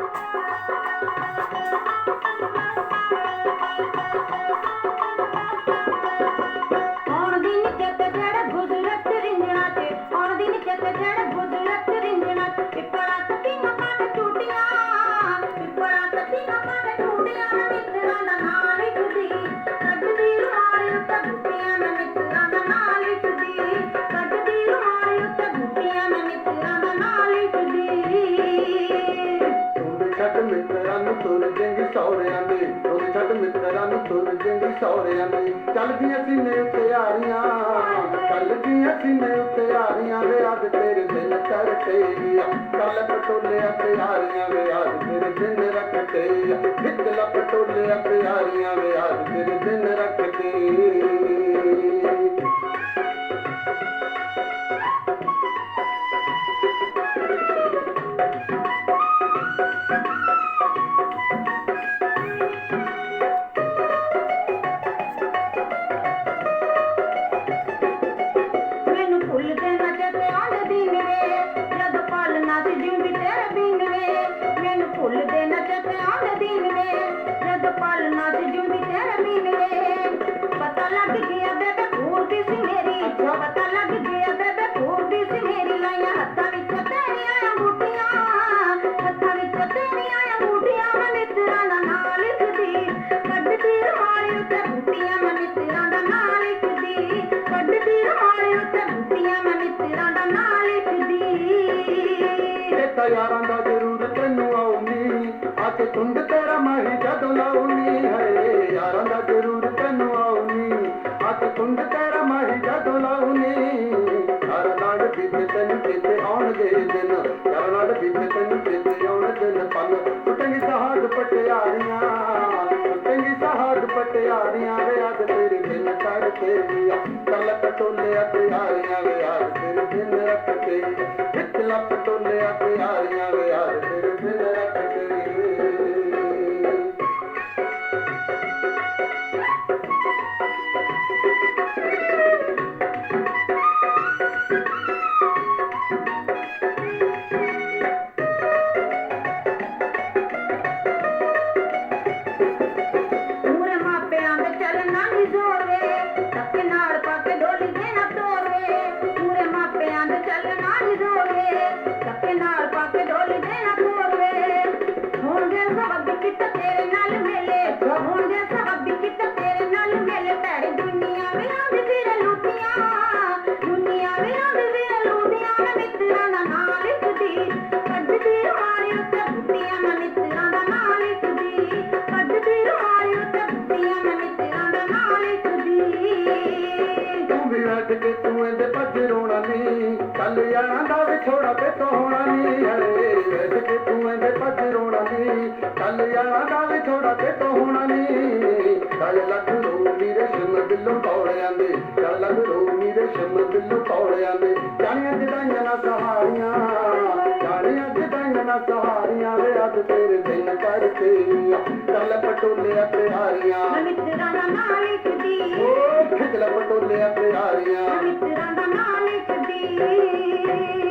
ਆਉਣ ਤੁਰ ਜੰਗੀ ਸੌਰਿਆਂ ਦੇ ਚੱਲਦੀਆਂ ਸੀਨੇ ਉੱਤੇ ਆਰੀਆਂ ਚੱਲਦੀਆਂ ਸੀਨੇ ਉੱਤੇ ਆਰੀਆਂ ਵੇ, ਅੱਜ ਤੇਰੇ ਦਿਨ ਕਰਤੇ ਕੱਲ ਪਟੋਲਿਆ ਪਿਆਰੀਆਂ ਵੇ, ਅੱਜ ਤੇਰੇ ਦਿਨ ਰੱਖਤੇ ਨਿਕਲ ਪਟੋਲਿਆ ਪਿਆਰੀਆਂ ਵੇ, ਅੱਜ ਤੇਰੇ ਦਿਨ ਇਹ ਯਾਰਾਂ ਦਾ ਜ਼ਰੂਰ ਤੈਨੂੰ ਆਉਣੀ। ਹੱਥ ਕੇ ਤੁੰਡ ਤੇਰਾ ਮਾਹੀ ਜਦੋਂ ਲਾਉਣੀ। ਹੈ ਯਾਰਾਂ ਦਾ ਜ਼ਰੂਰ ਤੈਨੂੰ ਆਉਣੀ। ਹੱਥ ਕੇ ਤੁੰਡ ਤੇਰਾ ਮਾਹੀ ਜਦੋਂ ਲਾਉਣੀ। ਯਾਰ ਨਾਲ ਬੀਤੇ ਤੈਨੂੰ ਚੇਤੇ ਆਉਣਗੇ ਦਿਨ। ਯਾਰ ਲੱਪ ਟੋਲਿਆ ਪਿਆਰੀਆਂ ਵੇ ਤੂੰ ਇਹਦੇ ਭੱਜ ਰੋਣਾ ਨਹੀਂ ਕੱਲ ਯਾਰਾਂ ਦਾ ਵਿਛੋੜਾ ਤੇ ਤੋਂ ਹੋਣਾ ਨਹੀਂ ਹਰੇ ਉੱਠ ਕੇ ਤੂੰ ਇਹਦੇ ਭੱਜ ਰੋਣਾ ਨਹੀਂ ਕੱਲ ਯਾਰਾਂ ਦਾ ਵਿਛੋੜਾ ਤੇ ਤੋਂ ਹੋਣਾ ਨਹੀਂ ਕੱਲ ਲੱਗ ਰੋ ਮੇਰੇ ਸ਼ਮ ਬਿੱਲੋਂ ਪੌੜਿਆਂ ਦੇ। ਕੱਲ ਲੱਗ ਰੋ ਮੇਰੇ ਸ਼ਮ ਬਿੱਲੋਂ ਪੌੜਿਆਂ ਦੇ। ਜਾਣੀਆਂ ਜਦਾਈਆਂ ਨਾ ਸਹਾਰੀਆਂ। ਜਾਣੀਆਂ ਜਦਾਈਆਂ ਨਾ ਸਹਾਰੀਆਂ ਵੇ ਅੱਜ ਤੇਰੇ ਦਿਨ ਕਰਕੇ ਕੱਲ ਪਟੋਲੇ ਪਿਆਰੀਆਂ। ਮੈਂ ਮਿੱਤਰਾਂ ਦਾ ਨਾਂ ਲਿਖਦੀ ਓ ਖਿਚਲਾ ਪਟੋਲੇ ਪਿਆਰੀਆਂ ਮਿੱਤਰਾਂ ਦਾ ਨਾਂ। ਲਿਖਦੀ